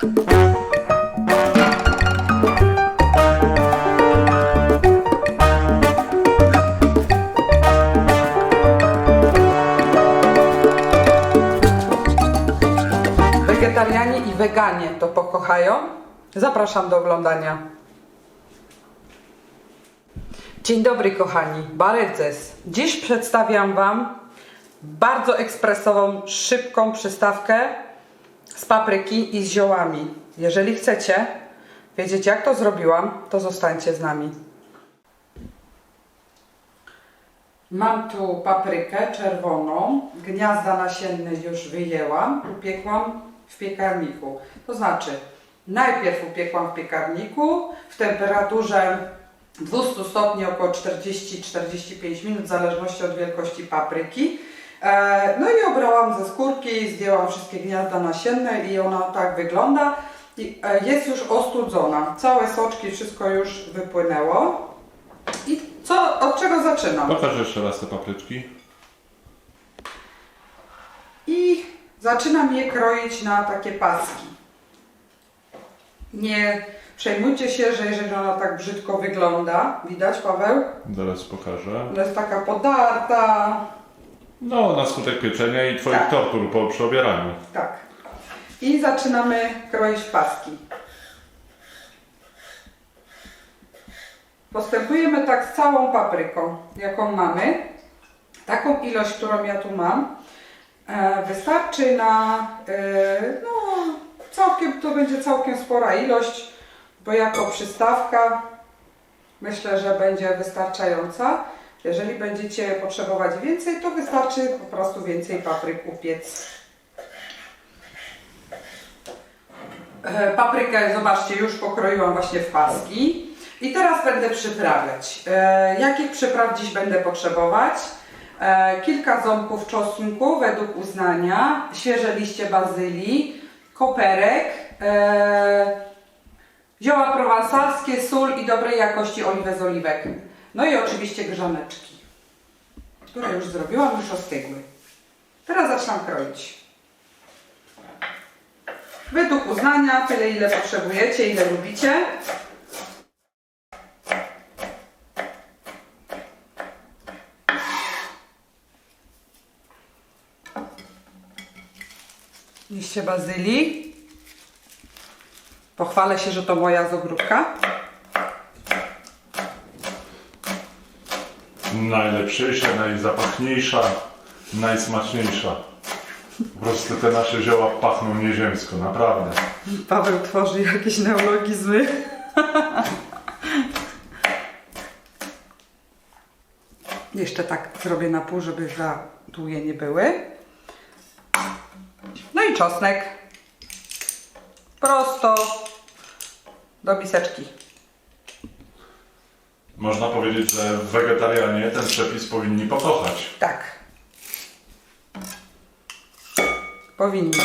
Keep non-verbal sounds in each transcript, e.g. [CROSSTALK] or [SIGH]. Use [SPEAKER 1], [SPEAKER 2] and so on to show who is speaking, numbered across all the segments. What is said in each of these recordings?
[SPEAKER 1] Wegetarianie i weganie to pokochają. Zapraszam do oglądania. Dzień dobry kochani, Bareces. Dziś przedstawiam Wam bardzo ekspresową, szybką przystawkę z papryki i z ziołami. Jeżeli chcecie wiedzieć jak to zrobiłam, to zostańcie z nami. Mam tu paprykę czerwoną, gniazda nasienne już wyjęłam, upiekłam w piekarniku. To znaczy, najpierw upiekłam w piekarniku w temperaturze 200 stopni około 40-45 minut, w zależności od wielkości papryki. E, No i obrałam ze skórki, zdjęłam wszystkie gniazda nasienne i ona tak wygląda. E, Jest już ostudzona. Całe soczki, wszystko już wypłynęło. I co, od czego zaczynam?
[SPEAKER 2] Pokaż jeszcze raz te papryczki.
[SPEAKER 1] I zaczynam je kroić na takie paski. Nie przejmujcie się, że jeżeli ona tak brzydko wygląda, widać Paweł?
[SPEAKER 2] Zaraz pokażę.
[SPEAKER 1] Ona jest taka podarta.
[SPEAKER 2] No, na skutek pieczenia i Twoich
[SPEAKER 1] Tak.
[SPEAKER 2] tortur po przeobieraniu.
[SPEAKER 1] Tak. I zaczynamy kroić paski. Postępujemy tak z całą papryką, jaką mamy. Taką ilość, którą ja tu mam, e, wystarczy na, e, no, całkiem, to będzie całkiem spora ilość, bo jako przystawka myślę, że będzie wystarczająca. Jeżeli będziecie potrzebować więcej, to wystarczy po prostu więcej papryk upiec. E, Paprykę, zobaczcie, już pokroiłam właśnie w paski. I teraz będę przyprawiać. E, jakich przypraw dziś będę potrzebować? E, kilka ząbków czosnku według uznania, świeże liście bazylii, koperek, zioła prowansalskie, sól i dobrej jakości oliwę z oliwek. No i oczywiście grzaneczki, które już zrobiłam, już ostygły. Teraz zaczynam kroić. Według uznania, tyle ile potrzebujecie, ile lubicie. Liście bazylii. Pochwalę się, że to moja z ogródka.
[SPEAKER 2] Najlepsza, najzapachniejsza, najsmaczniejsza. Po prostu te nasze zioła pachną nieziemsko, naprawdę.
[SPEAKER 1] Paweł tworzy jakieś neologizmy. Jeszcze tak zrobię na pół, żeby za długie nie były. No i czosnek. Prosto do miseczki.
[SPEAKER 2] Można powiedzieć, że wegetarianie ten przepis powinni pokochać.
[SPEAKER 1] Tak. Powinni.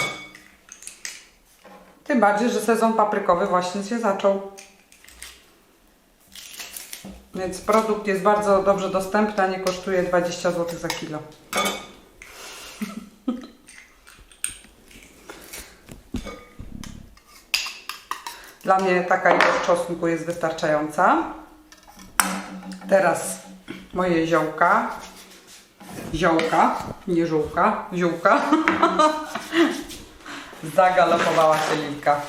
[SPEAKER 1] Tym bardziej, że sezon paprykowy właśnie się zaczął. Więc produkt jest bardzo dobrze dostępny, a nie kosztuje 20 zł za kilo. [LAUGHS] Dla mnie taka ilość czosnku jest wystarczająca. Teraz moje ziołka. Ziołka, nie żółka, ziółka. [LAUGHS] Zagalopowała się Lilka.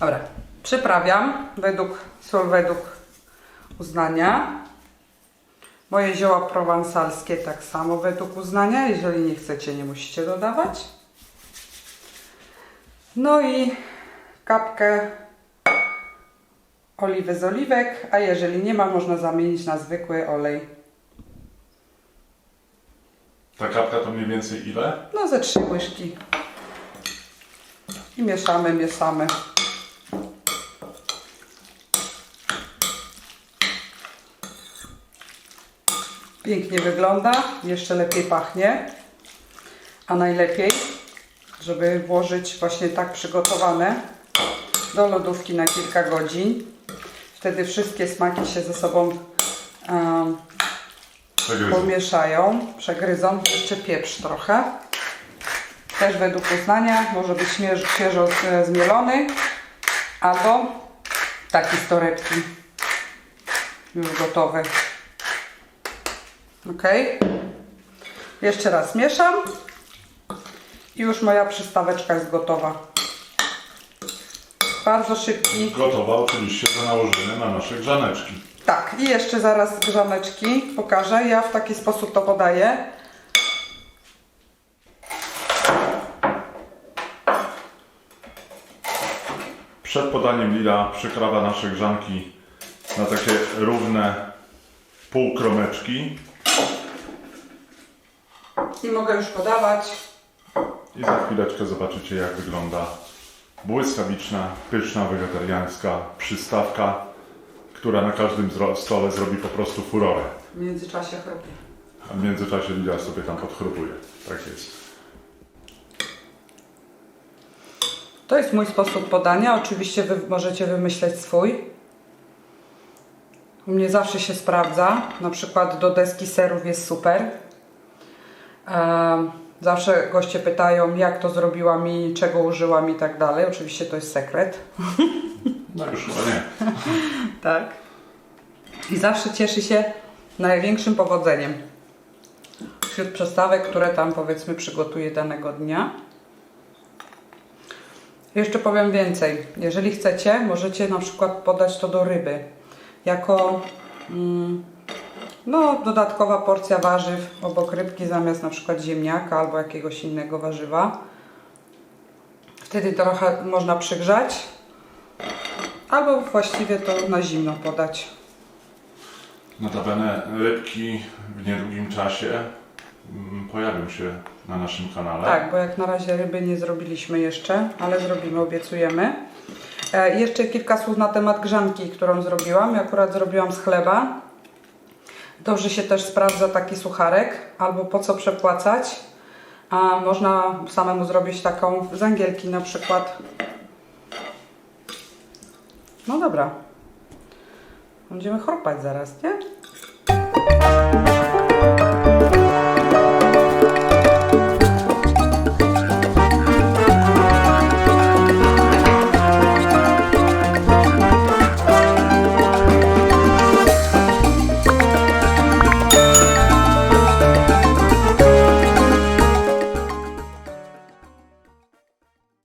[SPEAKER 1] Dobra, przyprawiam według, sól według uznania. Moje zioła prowansalskie tak samo według uznania. Jeżeli nie chcecie, nie musicie dodawać. No i kapkę oliwy z oliwek, a jeżeli nie ma, można zamienić na zwykły olej.
[SPEAKER 2] Ta kapka to mniej więcej ile?
[SPEAKER 1] No ze trzy łyżki. I mieszamy, mieszamy. Pięknie wygląda, jeszcze lepiej pachnie. A najlepiej, żeby włożyć właśnie tak przygotowane do lodówki na kilka godzin. Wtedy wszystkie smaki się ze sobą um, pomieszają, przegryzą, jeszcze pieprz trochę. też według uznania, może być świeżo e, zmielony, albo taki z torebki, już gotowy. Ok. Jeszcze raz mieszam i już moja przystaweczka jest gotowa. Bardzo szybki.
[SPEAKER 2] Gotowa oczywiście do nałożenia na nasze grzaneczki.
[SPEAKER 1] Tak, i jeszcze zaraz grzaneczki pokażę. Ja w taki sposób to podaję.
[SPEAKER 2] Przed podaniem Lila przykrawa nasze grzanki na takie równe półkromeczki
[SPEAKER 1] I mogę już podawać.
[SPEAKER 2] i za chwileczkę zobaczycie jak wygląda błyskawiczna, pyszna, wegetariańska przystawka, która na każdym stole zrobi po prostu furorę.
[SPEAKER 1] W międzyczasie chrupię.
[SPEAKER 2] A w międzyczasie Lila sobie tam podchrupuje. Tak jest.
[SPEAKER 1] To jest mój sposób podania. Oczywiście Wy możecie wymyśleć swój. U mnie zawsze się sprawdza. Na przykład do deski serów jest super. Em, Zawsze goście pytają, jak to zrobiłam i czego użyłam i tak dalej. Oczywiście to jest sekret.
[SPEAKER 2] No już chyba nie. [LAUGHS]
[SPEAKER 1] Tak. I zawsze cieszy się największym powodzeniem wśród przestawek, które tam powiedzmy przygotuje danego dnia. Jeszcze powiem więcej. Jeżeli chcecie, możecie na przykład podać to do ryby jako mm, no, dodatkowa porcja warzyw obok rybki zamiast na przykład ziemniaka albo jakiegoś innego warzywa. Wtedy trochę można przygrzać Albo właściwie to na zimno podać.
[SPEAKER 2] Notabene rybki w niedługim czasie mm, pojawią się na naszym kanale.
[SPEAKER 1] Tak, bo jak na razie ryby nie zrobiliśmy jeszcze, ale zrobimy, obiecujemy. E, jeszcze kilka słów na temat grzanki, którą zrobiłam. Ja akurat zrobiłam z chleba. Dobrze się też sprawdza taki sucharek, albo po co przepłacać. A można samemu zrobić taką z angielki na przykład. No dobra. Będziemy chropać zaraz, nie?